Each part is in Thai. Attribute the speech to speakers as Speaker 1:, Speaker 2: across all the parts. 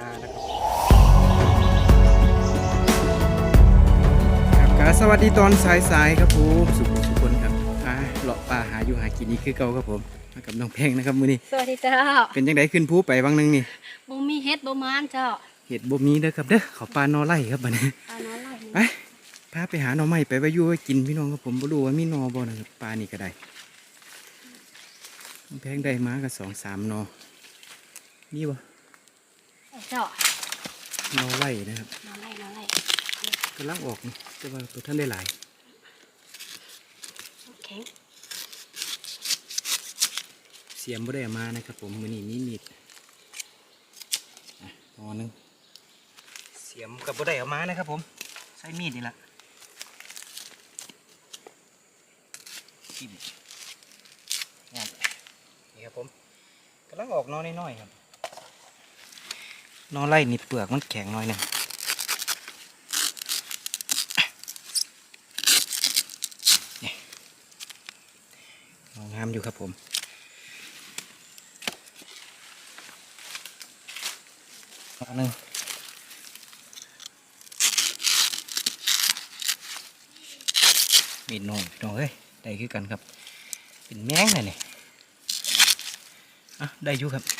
Speaker 1: ดนตาแล้วครับครับก็สวัสดีตอนสายๆครับผมสุขสุขคนครับอ่าเลาะป่าหาอยู่หากินนี่คือเก่าครับผมมากับน้องเพลงนะครับมื้อนี้
Speaker 2: สวัสดีเจ้า
Speaker 1: เป็นจังไดขึ้นภูไปบางหนึงนี่
Speaker 2: บ่มีเฮ็ดบ่มานเจ้า
Speaker 1: เห็ดบ่มีเด้อครับเด้อเขาปลานอไล่ครับบัดนี้
Speaker 2: ปลาน้อยไล่
Speaker 1: ไปพาไปหาหน่อไม้ไปไว้อยู่ไว้กินพี่น้องครับผมบ่รู้ว่ามีหนอบ่นะครับปลานี่ก็ได้น้องแพงได้มาก็สองสามหนอมีบ่
Speaker 2: เจ้า
Speaker 1: หนอไล่นะครับ
Speaker 2: น้อยไล่น้อยไล่
Speaker 1: กำลังออกนี่แต่ว่าตัวท่านได้หลาย
Speaker 2: แข็ง
Speaker 1: เสียมบ่ได้เอามานะครับ ผมมือนี้มีมีดอะพอหนึงเสียมกับบ่ได้เอามานะครับ ผมใช้มีดนี่แหละจิ้มนี่นี่ครับผมกำลังออกหนอน้อยๆครับห นอไล่นี่เปลือกมันแข็งหน่อยหนึงนี่หนองามอยู่ครับผมอันหนึ่งมีดหนงน้องเอ้ยได้คือกันครับ เป็นแมงเลยนี่อะได้อยู่ครับ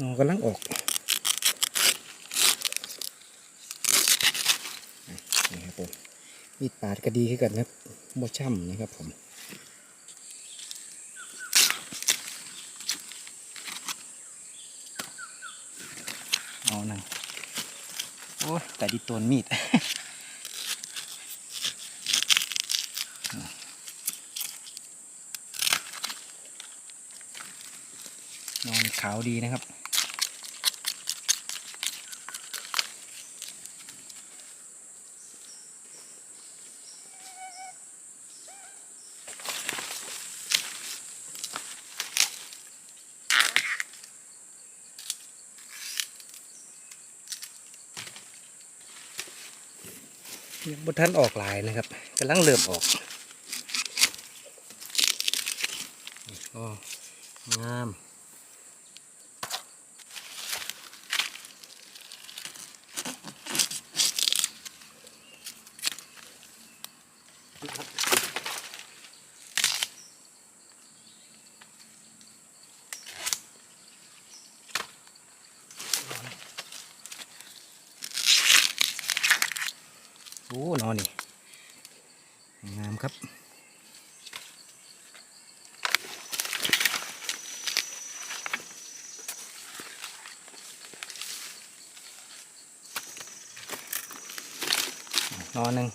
Speaker 1: นอกำลังออกนี่ครับผมมีดปาดก็ดีคือกันครับโมช่ำนะครับผมเอาหนึ่งโอ้แต่ดีตัวมีดนอนขาวดีนะครับ บนท่านออกหลายนะครับกำลังเริ่มออกก็งามครับ นอนนี่งามครับนอนหนึ่ง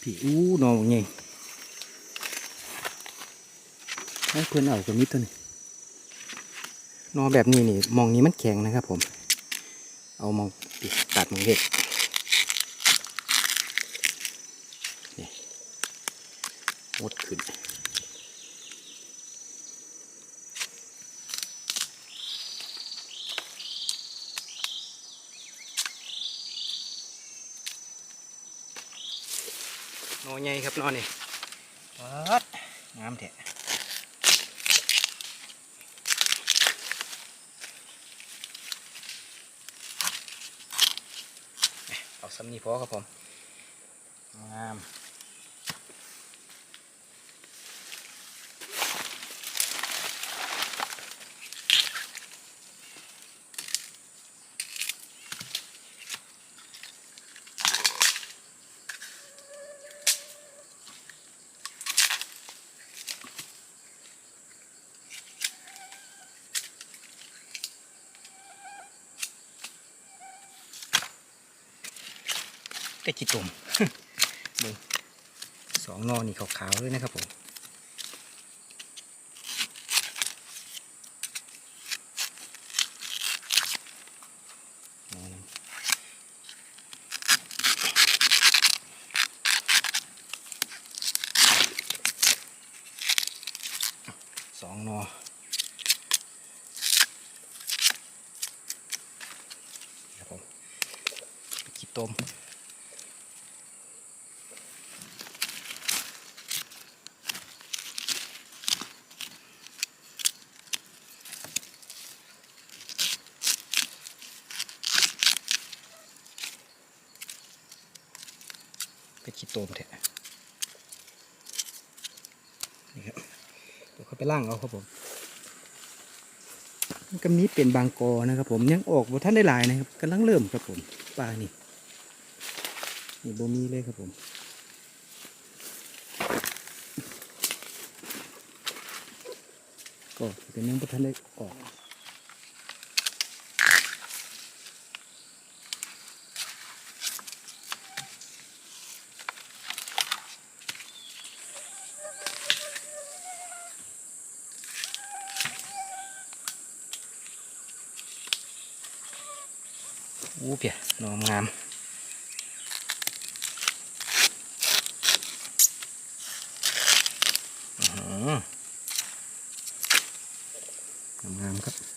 Speaker 1: ผีอู้นอนไงให้เพื่อนเอากับมิดตัวนี้ นอแบบนี้นี่มองนี้มันแข็งนะครับผม เอามองตัดมองเห็ดนี่มดขึ้นนอใหญ่ครับนอนี่วัดงามแท้ เอา สำนีพอครับผมงาม แต่จิตตมมึงสองนอนี่ขาวๆเลยนะครับผมสองนอครับผมจิตตม ขี้โตมเถอะนี่ครับเดี๋ยวเขาไปล่างเอาครับผมกำนี้เป็นบางกอนะครับ ผมยังออกบ่ท่านได้หลายนะครับกำลังเริ่มครับผมปลานี่นี่บ่มีเลยครับผมก็เป็นยังบ่ท่านได้ออก อู้เปียนอมงามอื้อหืองามครับ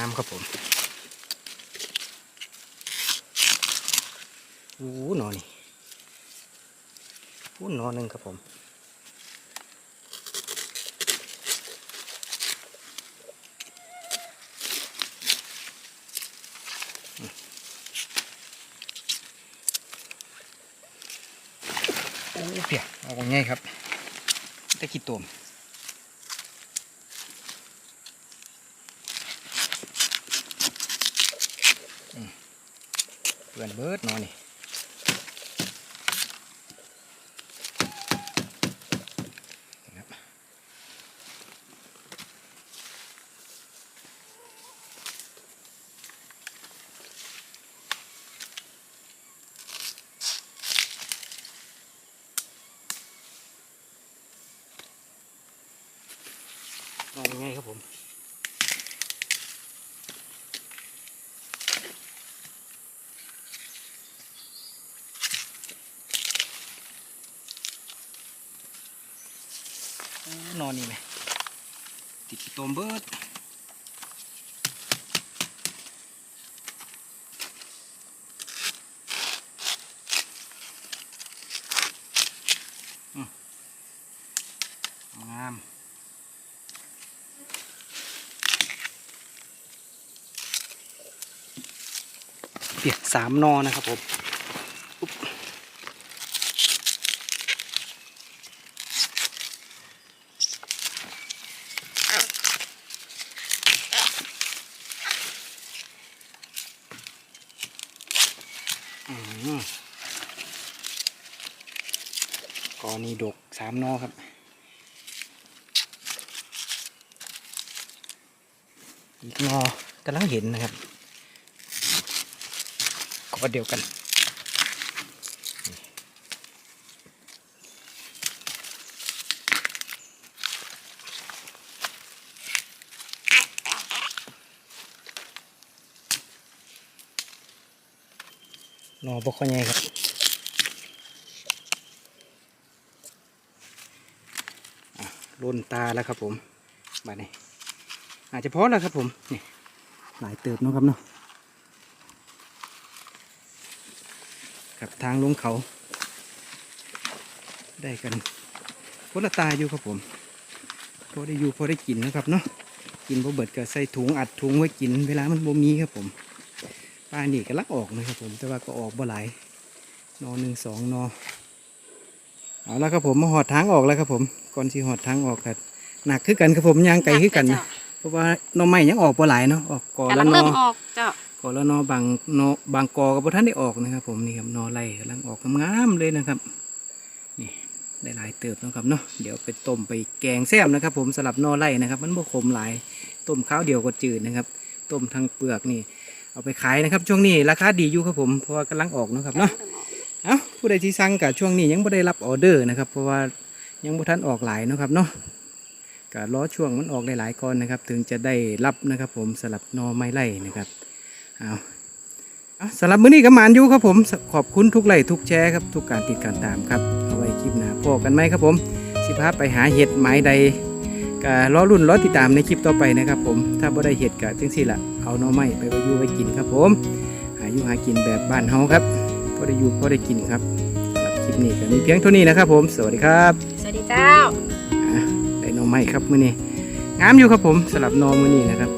Speaker 1: ามครับผมโอ้โหหนอนี่โอ้หนอหนึ่งครับผมโอ้เปียกเอาง่ายครับตะกี้ตัวม เปื่อนเบิดนอนนี่นะนอนยังไงครับผม อู้ นอนนี่ไหมติดตมเบิดงามเปียกสามนอนะครับผมอุ๊บอืมกอ นี้ดกสามนอครับ อีกนอกำลังเห็นนะครับก็เดียวกันนอบกข้อใหญ่ครับ อะ ลุ่นตาแล้วครับผมบัดนี้ อาจจะพอแล้วครับผมนี่หลายเติบเนาะครับเนาะกับทางลงเขา ได้กันพละตาอยู่ครับผมพอได้อยู่พอได้กินนะครับเนาะกินพอเบิดก็ใส่ถุงอัดถุงไว้กิน เวลามันบ่มีครับผมปลานี่ก็ลักออกนะครับผมแต่ว่าก็ออกบ่หลายนอหนึ่งสองนอ เอาแล้วครับผมมาหอดทางออกแล้วครับผมก่อนที่หอดทางออกครับหนักขึ้นกันครับผมยางไกลขึ้นกันนะเพราะว่าหนอใหม่ยังออกบ่หลายเนาะออกกอ
Speaker 2: กำ
Speaker 1: ละ
Speaker 2: ลัง
Speaker 1: นอ
Speaker 2: เริ่มออกเจ้า
Speaker 1: กอละนอบางนอบางกอกับท่านได้ออกนะครับ ผมนี่ครับนอไล่กำลังออกงามๆเลยนะครับนี่ได้หลายเติบเนาะครับเนาะเดี๋ยวไปต้มไปแกงแซ่บนะครับ ผมสลับนอไล่นะครับ มันบ่ขมหลายต้มข้าวเดียวก็จืดนะครับ ต้มทั้งเปลือกนี่ เอาไปขายนะครับ ช่วงนี้ราคาดีอยู่ครับผมเพราะว่ากำลังออกเนาะครับเนาะเอ้า ผู้ใดที่สั่งกับช่วงนี้ยังไม่ได้รับออเดอร์นะครับ เพราะว่ายังบ่ทันออกหลายนะครับเนาะก็รอช่วงมันออกหลายๆก่อนนะครับ ถึงจะได้รับนะครับผมสลับนอไม้ไล่นะครับเอาสำหรับมื้อนี้ก็หมานอยู่ครับผมขอบคุณทุกไลค์ทุกแชร์ครับทุกการติดการตามครับเอาไว้คลิปหน้าพอกันไหมครับผม สิพาไปหาเห็ดไม้ใดก็รอรุ่นรอติดตามในคลิปต่อไปนะครับ ผมถ้าบ่ได้เห็ดกะจังสี่ละเอานอไม้ไปไว้อยู่ไว้กินครับผม หาอยู่หากินแบบบ้านเฮาครับ อได้อยู่พอได้กินครับสำหรับคลิปนี้ก็มีเพียงเท่านี้นะครับ ผม สวัสดีครับ
Speaker 2: สวัสดีเจ้า
Speaker 1: อะได้หน่อไม้ครับมื้อนี้งามอยู่ครับผมสำหรับหนอมื้อนี้นะครับ